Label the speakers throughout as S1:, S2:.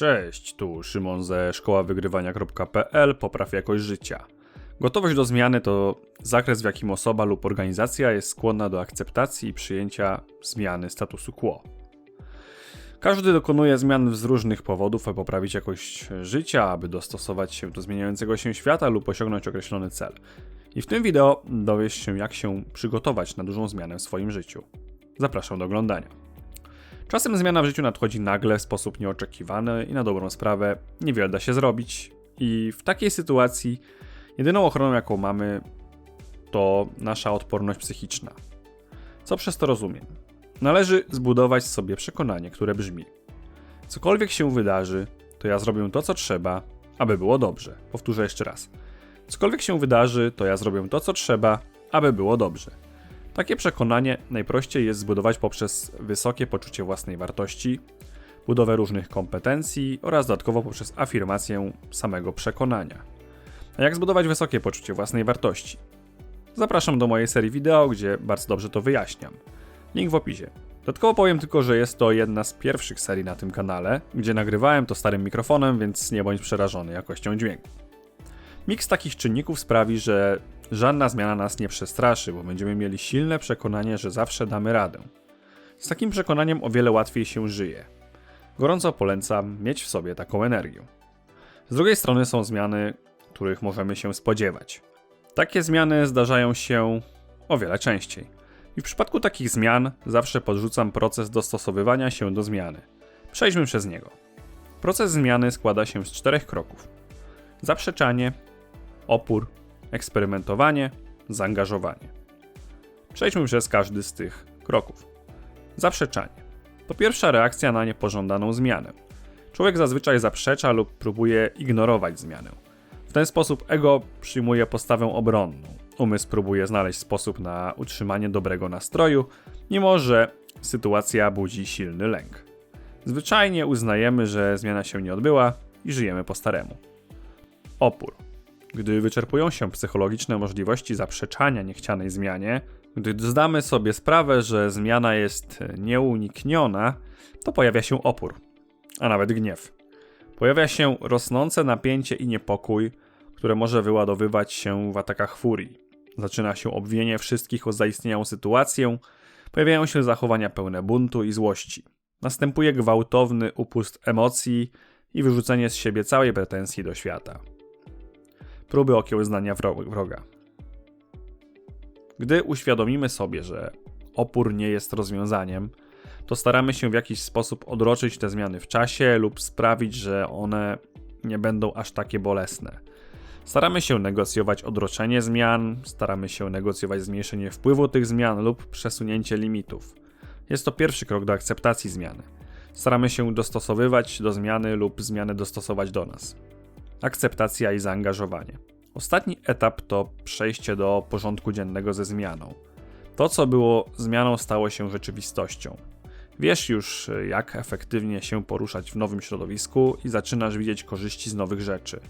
S1: Cześć, tu Szymon ze szkoławygrywania.pl Popraw jakość życia. Gotowość do zmiany to zakres, w jakim osoba lub organizacja jest skłonna do akceptacji i przyjęcia zmiany statusu quo. Każdy dokonuje zmian z różnych powodów, aby poprawić jakość życia, aby dostosować się do zmieniającego się świata lub osiągnąć określony cel. I w tym wideo dowiesz się, jak się przygotować na dużą zmianę w swoim życiu. Zapraszam do oglądania. Czasem zmiana w życiu nadchodzi nagle, w sposób nieoczekiwany i na dobrą sprawę niewiele da się zrobić. I w takiej sytuacji jedyną ochroną, jaką mamy, to nasza odporność psychiczna. Co przez to rozumiem? Należy zbudować sobie przekonanie, które brzmi: Cokolwiek się wydarzy, to ja zrobię to, co trzeba, aby było dobrze. Powtórzę jeszcze raz. Cokolwiek się wydarzy, to ja zrobię to, co trzeba, aby było dobrze. Takie przekonanie najprościej jest zbudować poprzez wysokie poczucie własnej wartości, budowę różnych kompetencji oraz dodatkowo poprzez afirmację samego przekonania. A jak zbudować wysokie poczucie własnej wartości? Zapraszam do mojej serii wideo, gdzie bardzo dobrze to wyjaśniam. Link w opisie. Dodatkowo powiem tylko, że jest to jedna z pierwszych serii na tym kanale, gdzie nagrywałem to starym mikrofonem, więc nie bądź przerażony jakością dźwięku. Miks takich czynników sprawi, że żadna zmiana nas nie przestraszy, bo będziemy mieli silne przekonanie, że zawsze damy radę. Z takim przekonaniem o wiele łatwiej się żyje. Gorąco polecam mieć w sobie taką energię. Z drugiej strony są zmiany, których możemy się spodziewać. Takie zmiany zdarzają się o wiele częściej. I w przypadku takich zmian zawsze podrzucam proces dostosowywania się do zmiany. Przejdźmy przez niego. Proces zmiany składa się z czterech kroków: zaprzeczanie, opór, eksperymentowanie, zaangażowanie. Przejdźmy przez każdy z tych kroków. Zaprzeczanie to pierwsza reakcja na niepożądaną zmianę. Człowiek zazwyczaj zaprzecza lub próbuje ignorować zmianę. W ten sposób ego przyjmuje postawę obronną. Umysł próbuje znaleźć sposób na utrzymanie dobrego nastroju, mimo że sytuacja budzi silny lęk. Zwyczajnie uznajemy, że zmiana się nie odbyła i żyjemy po staremu. Opór gdy wyczerpują się psychologiczne możliwości zaprzeczania niechcianej zmianie, gdy zdamy sobie sprawę, że zmiana jest nieunikniona, to pojawia się opór, a nawet gniew. Pojawia się rosnące napięcie i niepokój, które może wyładowywać się w atakach furii. Zaczyna się obwienie wszystkich o zaistniałą sytuację, pojawiają się zachowania pełne buntu i złości. Następuje gwałtowny upust emocji i wyrzucenie z siebie całej pretensji do świata próby okiełznania wroga. Gdy uświadomimy sobie, że opór nie jest rozwiązaniem, to staramy się w jakiś sposób odroczyć te zmiany w czasie lub sprawić, że one nie będą aż takie bolesne. Staramy się negocjować odroczenie zmian, staramy się negocjować zmniejszenie wpływu tych zmian lub przesunięcie limitów. Jest to pierwszy krok do akceptacji zmiany. Staramy się dostosowywać do zmiany lub zmiany dostosować do nas akceptacja i zaangażowanie. Ostatni etap to przejście do porządku dziennego ze zmianą. To, co było zmianą, stało się rzeczywistością. Wiesz już, jak efektywnie się poruszać w nowym środowisku i zaczynasz widzieć korzyści z nowych rzeczy.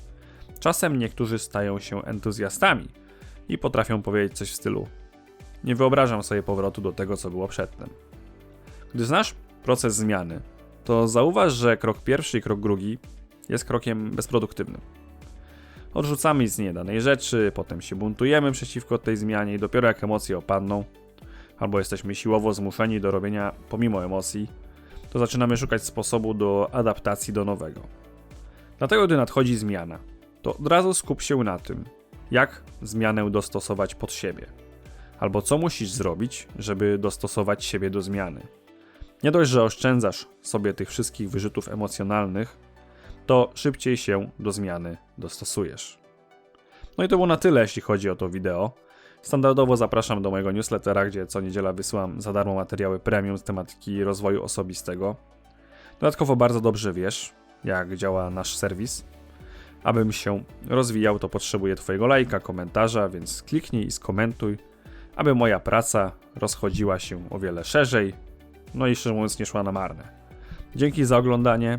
S1: Czasem niektórzy stają się entuzjastami i potrafią powiedzieć coś w stylu: Nie wyobrażam sobie powrotu do tego, co było przedtem. Gdy znasz proces zmiany, to zauważ, że krok pierwszy i krok drugi jest krokiem bezproduktywnym. Odrzucamy istnienie danej rzeczy, potem się buntujemy przeciwko tej zmianie i dopiero jak emocje opadną, albo jesteśmy siłowo zmuszeni do robienia pomimo emocji, to zaczynamy szukać sposobu do adaptacji do nowego. Dlatego, gdy nadchodzi zmiana, to od razu skup się na tym, jak zmianę dostosować pod siebie, albo co musisz zrobić, żeby dostosować siebie do zmiany. Nie dość, że oszczędzasz sobie tych wszystkich wyrzutów emocjonalnych, to szybciej się do zmiany dostosujesz. No i to było na tyle, jeśli chodzi o to wideo. Standardowo zapraszam do mojego newslettera, gdzie co niedziela wysyłam za darmo materiały premium z tematyki rozwoju osobistego. Dodatkowo bardzo dobrze wiesz, jak działa nasz serwis. Abym się rozwijał, to potrzebuję Twojego lajka, komentarza, więc kliknij i skomentuj, aby moja praca rozchodziła się o wiele szerzej, no i szczerze mówiąc nie szła na marne. Dzięki za oglądanie